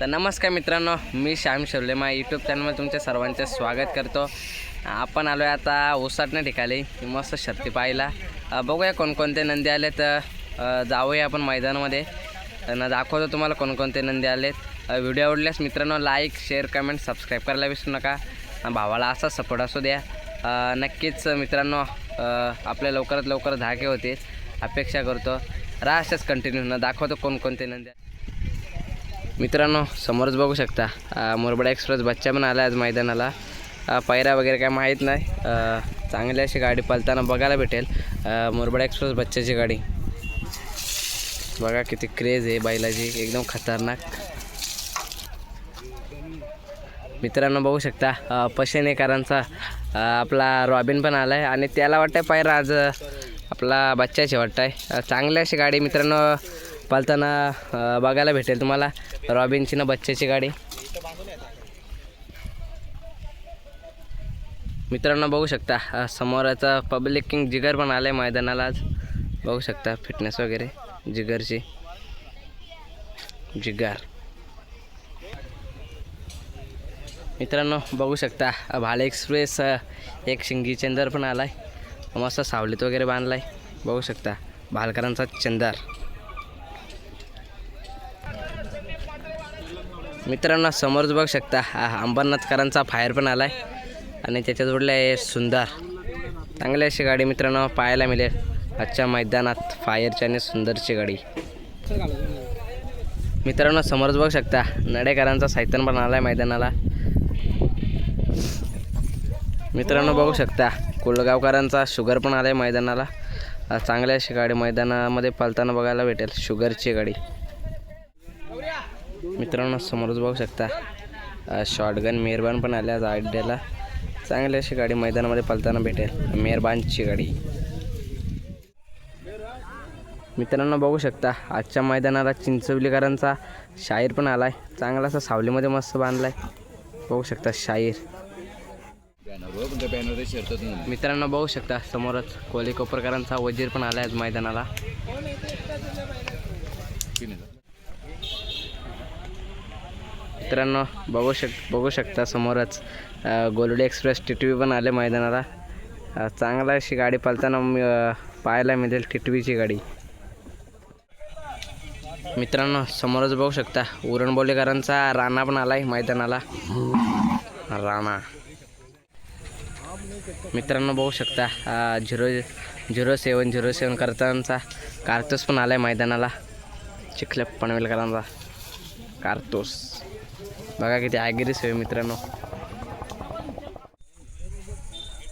तर नमस्कार मित्रांनो मी श्याम शिवले मा यूट्यूब चॅनलमध्ये तुमच्या सर्वांचे स्वागत करतो. आपण आलो आहे आता ओसाटण्या ठिकाणी मस्त शर्ती पाहायला. बघूया कोणकोणते नंदी आले तर जाऊया आपण मैदानामध्ये. त्यांना दाखवतो तुम्हाला कोणकोणते नंदी आलेत. व्हिडिओ आवडल्यास मित्रांनो लाईक शेअर कमेंट सबस्क्राईब करायला विसरू नका. भावाला असा सपोर्ट असू द्या. नक्कीच मित्रांनो आपल्या लवकरात लवकर धागे होते अपेक्षा करतो. राहा अशाच कंटिन्यू न दाखवतो कोणकोणते नंदी मित्रांनो समोरच बघू शकता मुरबडा एक्सप्रेस बच्चा पण आला आज मैदानाला. पायऱ्या वगैरे काय माहीत नाही. चांगली अशी गाडी पलताना बघायला भेटेल. मुरबडा एक्सप्रेस बच्चाची गाडी. बघा किती क्रेज आहे बैलाची एकदम खतरनाक. मित्रांनो बघू शकता पशेनेकरांचा आपला रॉबिन पण आला आहे आणि त्याला वाटतं पायरा आज आपला बच्चाची वाटतं आहे चांगली अशी गाडी मित्रांनो पालताना बघायला भेटेल तुम्हाला. रॉबिनची ना बच्चेची गाडी. मित्रांनो बघू शकता समोराचा पब्लिक किंग जिगर पण आलाय आहे मैदानाला आज. बघू शकता फिटनेस वगैरे जिगरची. जिगर. मित्रांनो बघू शकता भाले एक्सप्रेस एक शिंगी चंदर पण आला आहे मस्त सावलीत वगैरे बांधला आहे बघू शकता भालकरांचा चंदर. मित्रांनो समोरच बघू शकता हा अंबरनाथकरांचा फायर पण आला आहे आणि त्याच्या जोडले आहे सुंदर. चांगली अशी गाडी मित्रांनो पाहायला मिळेल. आजच्या मैदानात फायरची आणि सुंदरची गाडी. मित्रांनो समोरच बघू शकता नडेकरांचा साहित्य पण आला आहे मैदानाला. मित्रांनो बघू शकता कुलगावकरांचा शुगर पण आला आहे मैदानाला. चांगल्या चांगली अशी गाडी मैदानामध्ये पालताना बघायला भेटेल शुगरची गाडी. मित्रांनो समोरच बघू शकता. शॉटगन मेहरबान पण आल्या. आज आड्याला चांगली अशी गाडी मैदानामध्ये पलताना भेटेल. मेहरबानची गाडी. मित्रांनो बघू शकता आजच्या मैदानाला चिंचवलीकरांचा शाहीर पण आला आहे चांगला असा सावलीमध्ये मस्त बांधला आहे बघू शकता शाहीर. मित्रांनो बघू शकता समोरच कोली कोपरकरांचा वजीर पण आला आहे आज मैदानाला. मित्रांनो बघू शक बघू शकता समोरच गोलडी एक्सप्रेस टिटवी पण आले मैदानाला. चांगला अशी गाडी पालताना पाहायला मिळेल पाहायला मिळेल टिटवीची गाडी. मित्रांनो समोरच बघू शकता उरणबोलेकरांचा राणा पण आलाय मैदानाला. राणा. मित्रांनो बघू शकता zero zero seven zero seven करतांचा कार्तोस पण आलाय मैदानाला. चिखले पनवेलकरांचा कार्तोस. बघा किती ॲग्रेसिव्ह आहे मित्रांनो.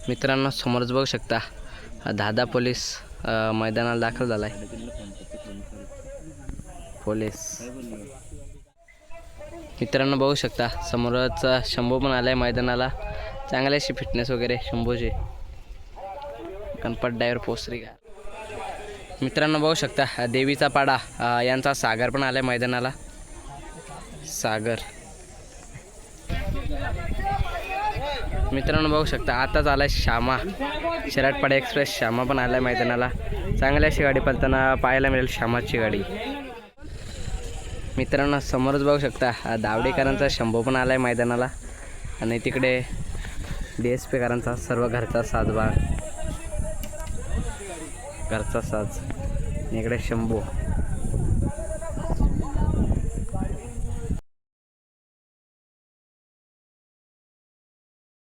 मित्रांनो समोरच बघू शकता दादा पोलीस मैदानाला दाखल झाला आहे पोलीस. मित्रांनो बघू शकता समोरच शंभू पण आला आहे मैदानाला. चांगली अशी फिटनेस वगैरे शंभूची. गणपत डायवर पोसरी का? मित्रांनो बघू शकता देवीचा पाडा यांचा सागर पण आला आहे मैदानाला. सागर. मित्रांनो बघू शकता आताच आहे श्यामा. शराटपाडा एक्सप्रेस श्यामा पण आलाय मैदानाला. चांगली अशी गाडी पलताना पाहायला मिळेल श्यामाची गाडी. मित्रांनो समोरच बघू शकता दावडेकरांचा शंभू पण आला आहे मैदानाला. आणि तिकडे डी एस पीकरांचा सर्व घरचा साजबा घरचा साज. आणि इकडे शंभू.